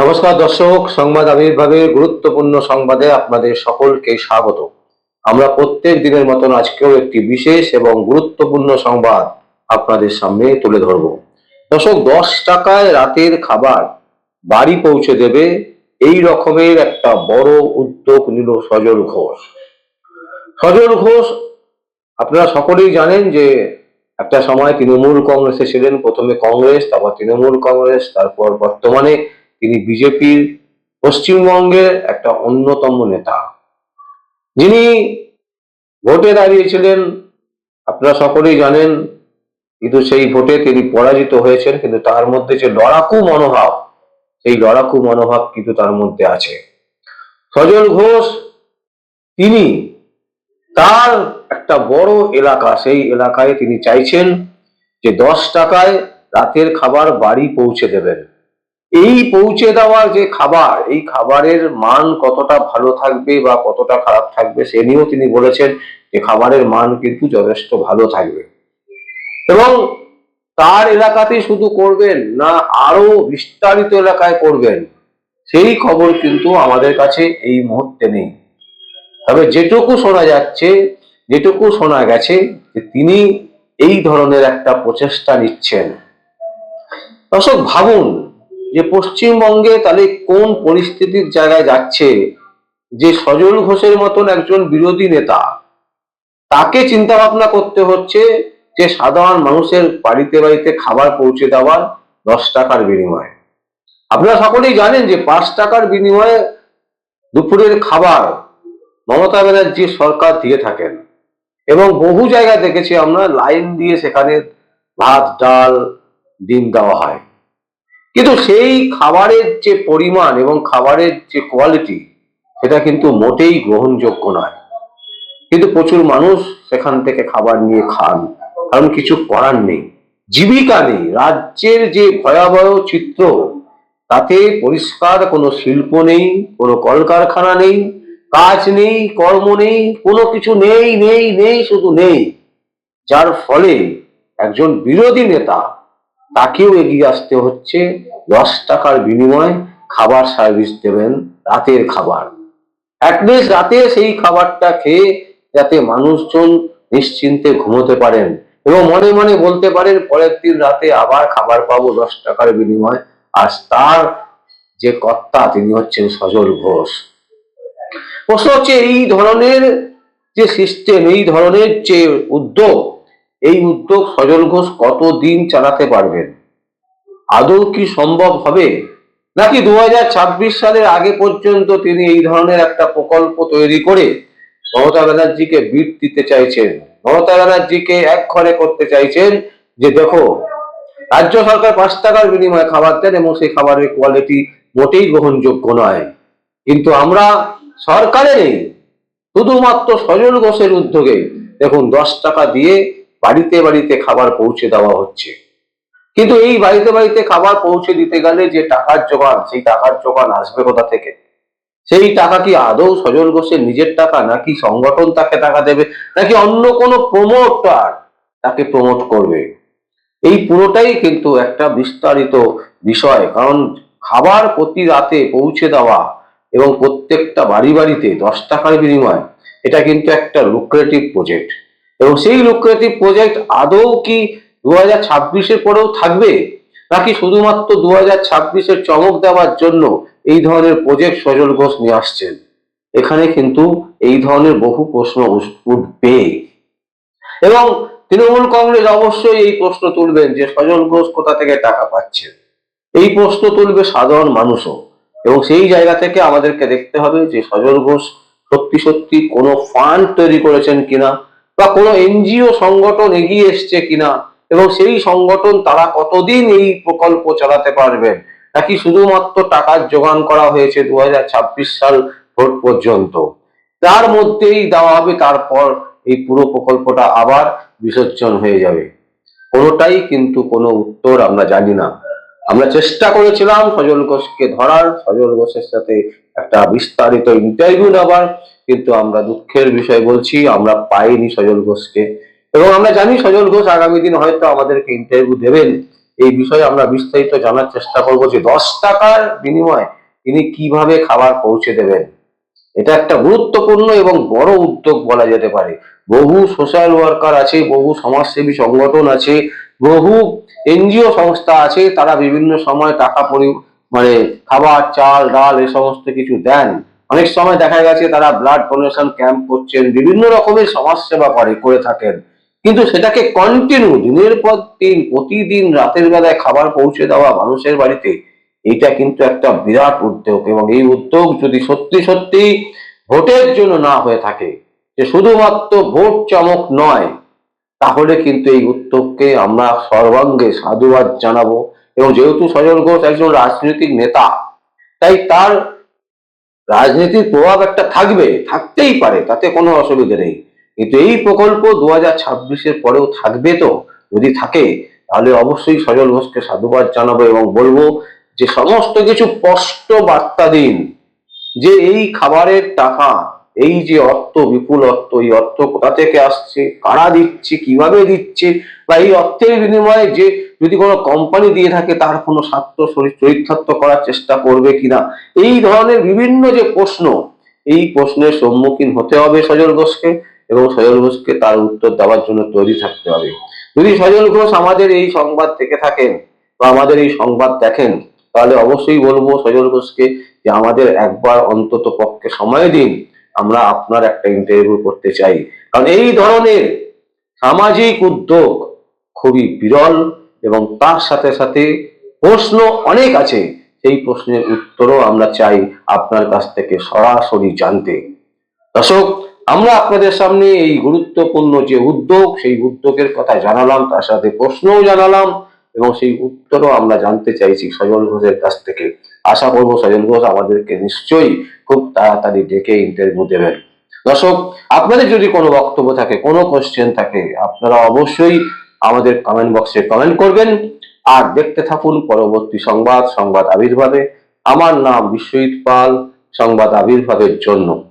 নমস্কার দর্শক, সংবাদ আবির্ভাবের গুরুত্বপূর্ণ সংবাদে আপনাদের সকলকে স্বাগত। আমরা প্রত্যেক দিনের মতন আজকেও একটি বিশেষ এবং গুরুত্বপূর্ণ সংবাদ আপনাদের সামনে তুলে ধরব। দর্শক, দশ টাকায় রাতের খাবার বাড়ি পৌঁছে দেবে এই রকমের একটা বড় উদ্যোগ নিল সজল ঘোষ। সজল ঘোষ, আপনারা সকলেই জানেন যে একটা সময় তৃণমূল কংগ্রেসে ছিলেন, প্রথমে কংগ্রেস, তারপর তৃণমূল কংগ্রেস, তারপর বর্তমানে তিনি বিজেপির পশ্চিমবঙ্গের একটা অন্যতম নেতা। যিনি ভোটে দাঁড়িয়েছিলেন, আপনারা সকলেই জানেন, কিন্তু সেই ভোটে তিনি পরাজিত হয়েছেন, কিন্তু তার মধ্যে যে লড়াকু মনোভাব, সেই লড়াকু মনোভাব কিন্তু তার মধ্যে আছে। সজল ঘোষ, তিনি তার একটা বড় এলাকা, সেই এলাকায় তিনি চাইছেন যে দশ টাকায় রাতের খাবার বাড়ি পৌঁছে দেবেন। এই পৌঁছে দেওয়ার যে খাবার, এই খাবারের মান কতটা ভালো থাকবে বা কতটা খারাপ থাকবে, সে নিয়েও তিনি বলেছেন যে খাবারের মান কিন্তু যথেষ্ট ভালো থাকবে। এবং তার এলাকাতেই শুধু করবেন না আরও বিস্তারিত এলাকায় করবেন, সেই খবর কিন্তু আমাদের কাছে এই মুহূর্তে নেই। তবে যেটুকু শোনা যাচ্ছে, যেটুকু শোনা গেছে, যে তিনি এই ধরনের একটা প্রচেষ্টা নিচ্ছেন। দর্শক, ভাবুন যে পশ্চিমবঙ্গে তাহলে কোন পরিস্থিতির জায়গায় যাচ্ছে? যে সজল ঘোষের মতন একজন বিরোধী নেতা, তাকে চিন্তা ভাবনা করতে হচ্ছে যে সাধারণ মানুষের বাড়িতে বাড়িতে খাবার পৌঁছে দেওয়ার দশ টাকার বিনিময়ে। আপনারা সকলেই জানেন যে পাঁচ টাকার বিনিময়ে দুপুরের খাবার মমতা ব্যানার্জি সরকার দিয়ে থাকেন। এবং বহু জায়গায় দেখেছি আমরা লাইন দিয়ে সেখানে ভাত, ডাল, ডিম দেওয়া হয়। কিন্তু সেই খাবারের যে পরিমাণ এবং খাবারের যে কোয়ালিটি সেটা কিন্তু মোটেই গ্রহণযোগ্য নয়। কিন্তু প্রচুর মানুষ সেখান থেকে খাবার নিয়ে খান, কারণ কিছু করার নেই। জীবিকা নেই। রাজ্যের যে ভয়াবহ চিত্র, তাতে পরিষ্কার কোনো শিল্প নেই, কোনো কলকারখানা নেই, কাজ নেই, কর্ম নেই, কোনো কিছু নেই নেই নেই, শুধু নেই। যার ফলে একজন বিরোধী নেতা তাকেও এগিয়ে আসতে হচ্ছে। দশ টাকার বিনিময়ে খাবার সার্ভিস দেবেন রাতের খাবার। অ্যাটলিস্ট রাতে সেই খাবারটা খেয়ে যাতে মানুষজন নিশ্চিন্তে ঘুমোতে পারেন এবং মনে মনে বলতে পারেন, পরের দিন রাতে আবার খাবার পাবো দশ টাকার বিনিময়ে। আর তার যে কর্তা, তিনি হচ্ছেন সজল ঘোষ। প্রশ্ন হচ্ছে, এই ধরনের যে সিস্টেম এই ধরনের যে উদ্যোগ এই উদ্যোগ সজল ঘোষ কতদিন চালাতে পারবেন? আদৌ কি সম্ভব হবে? নাকি দু হাজার ছাব্বিশ সালের আগে পর্যন্ত তিনি এই ধরনের একটা প্রকল্প তৈরি করে মমতা ব্যানার্জিকে বিট দিতে চাইছেন? মমতা ব্যানার্জিকে এক ঘরে করতে চাইছেন যে, দেখো, রাজ্য সরকার পাঁচ টাকার বিনিময়ে খাবার দেন এবং সেই খাবারের কোয়ালিটি মোটেই গ্রহণযোগ্য নয়। কিন্তু আমরা সরকারে নেই শুধুমাত্র সজল ঘোষের উদ্যোগে, দেখুন, দশ টাকা দিয়ে বাড়িতে বাড়িতে খাবার পৌঁছে দেওয়া হচ্ছে। কিন্তু এই বাড়িতে বাড়িতে খাবার পৌঁছে দিতে গেলে যে টাকার জোগান, সেই টাকার জোগান আসবে কোথা থেকে? সেই টাকা কি আদৌ সজল ঘোষের নিজের টাকা নাকি সংগঠন তাকে টাকা দেবে, নাকি অন্য কোনো প্রমোটার তাকে প্রমোট করবে? এই পুরোটাই কিন্তু একটা বিস্তারিত বিষয়, কারণ খাবার প্রতি রাতে পৌঁছে দেওয়া এবং প্রত্যেকটা বাড়ি বাড়িতে দশ টাকার বিনিময়, এটা কিন্তু একটা লুক্রেটিভ প্রজেক্ট এবং সেই লুক্রেটিভ প্রজেক্ট আদৌ কি দু হাজার ছাব্বিশের পরেও থাকবে? নাকি শুধুমাত্র দু হাজার ছাব্বিশের চমক দেওয়ার জন্য এই ধরনের প্রজেক্ট সজল ঘোষ নিয়ে আসছেন? এখানে কিন্তু এই ধরনের বহু প্রশ্ন উঠবে। এবং তৃণমূল কংগ্রেস অবশ্যই এই প্রশ্ন তুলবেন যে সজল ঘোষ কোথা থেকে টাকা পাচ্ছেন? এই প্রশ্ন তুলবে সাধারণ মানুষও। এবং সেই জায়গা থেকে আমাদেরকে দেখতে হবে যে সজল ঘোষ সত্যি সত্যি কোনো ফান্ড তৈরি করেছেন কিনা। বা কোনো এনজিও সংগঠন এগিয়ে এসছে কিনা এবং সেই সংগঠন তারা কতদিন এই প্রকল্প চালাতে পারবেন নাকি শুধুমাত্র টাকার যোগান করা হয়েছে দু সাল ভোট পর্যন্ত? তার মধ্যেই দেওয়া হবে, তারপর এই পুরো প্রকল্পটা আবার বিসর্জন হয়ে যাবে। কোনোটাই কিন্তু কোনো উত্তর আমরা জানি না। আমরা চেষ্টা করেছিলাম সজল ঘোষকে ধরার, সজল ঘোষের সাথে একটা বিস্তারিত ইন্টারভিউ নেবার কিন্তু আমরা দুঃখের বিষয় বলছি, আমরা পাইনি সজল ঘোষকে। এবং আমরা জানি সজল ঘোষ আগামী দিন হয়তো আমাদেরকে ইন্টারভিউ দেবেন। এই বিষয়ে আমরা বিস্তারিত জানার চেষ্টা করব যে দশ টাকার বিনিময়ে তিনি কীভাবে খাবার পৌঁছে দেবেন। এটা একটা গুরুত্বপূর্ণ এবং বড় উদ্যোগ বলা যেতে পারে। বহু সোশ্যাল ওয়ার্কার আছে, বহু সমাজসেবী সংগঠন আছে, বহু এনজিও সংস্থা আছে, তারা বিভিন্ন সময় টাকা পরি মানে খাবার, চাল, ডাল এ সমস্ত কিছু দেন। অনেক সময় দেখা গেছে তারা ব্লাড ডোনেশন ক্যাম্প করছেন, বিভিন্ন রকমের সমাজসেবা করে করে থাকেন। কিন্তু সেটাকে কন্টিনিউ দিনের পর দিন, প্রতিদিন রাতের বেলায় খাবার পৌঁছে দেওয়া মানুষের বাড়িতে, এটা কিন্তু একটা বিরাট উদ্যোগ। এবং এই উদ্যোগ যদি সত্যি সত্যি ভোটের জন্য না হয়ে থাকে, যে শুধুমাত্র ভোট চমক নয়, তাহলে কিন্তু এই উদ্যোগকে আমরা সর্বাঙ্গে সাধুবাদ জানাব। এবং যেহেতু সজল ঘোষ একজন রাজনৈতিক নেতা, তাই তার রাজনীতির প্রভাব একটা থাকবে, থাকতেই পারে, তাতে কোনো অসুবিধে নেই। কিন্তু এই প্রকল্প দু হাজার ছাব্বিশের পরেও থাকবে তো? যদি থাকে, তাহলে অবশ্যই সজল ঘোষকে সাধুবাদ জানাব এবং বলব যে সমস্ত কিছু স্পষ্ট বার্তা দিন যে এই খাবারের টাকা এই যে অর্থ বিপুল অর্থ, এই অর্থ কোথা থেকে আসছে? কারা দিচ্ছে? কীভাবে দিচ্ছে? বা এই অর্থের বিনিময়ে যে যদি কোনো কোম্পানি দিয়ে থাকে, তার কোনো স্বার্থ শরীর চরিতার্থ করার চেষ্টা করবে কিনা? এই ধরনের বিভিন্ন যে প্রশ্ন, এই প্রশ্নের সম্মুখীন হতে হবে সজল ঘোষকে এবং সজল ঘোষকে তার উত্তর দেওয়ার জন্য তৈরি থাকতে হবে। যদি সজল ঘোষ আমাদের এই সংবাদ থেকে থাকেন বা আমাদের এই সংবাদ দেখেন, তাহলে অবশ্যই বলব সজল ঘোষকে যে আমাদের একবার অন্তত পক্ষে সময় দিন। আমরা আপনার একটা ইন্টারভিউ করতে চাই। কারণ এই ধরনের সামাজিক উদ্যোগ খুবই বিরল এবং তার সাথে সাথে প্রশ্ন অনেক আছে। সেই প্রশ্নের উত্তরও আমরা চাই আপনার কাছ থেকে সরাসরি জানতে। দর্শক, আমরা আপনাদের সামনে এই গুরুত্বপূর্ণ যে উদ্যোগ, সেই উদ্যোগের কথা জানালাম, তার সাথে প্রশ্নও জানালাম এবং সেই উত্তরও আমরা জানতে চাইছি সজল ঘোষের কাছ থেকে। আশা করব সজল ঘোষ আমাদেরকে নিশ্চয়ই খুব তাড়াতাড়ি ডেকে ইন্টারভিউ দেবেন। দর্শক, আপনাদের যদি কোনো বক্তব্য থাকে, কোনো কোশ্চেন থাকে, আপনারা অবশ্যই আমাদের কমেন্ট বক্সে কমেন্ট করবেন। আর দেখতে থাকুন পরবর্তী সংবাদ সংবাদ আবির্ভাবে। আমার নাম বিশ্বজিৎ পাল, সংবাদ আবির্ভাবের জন্য।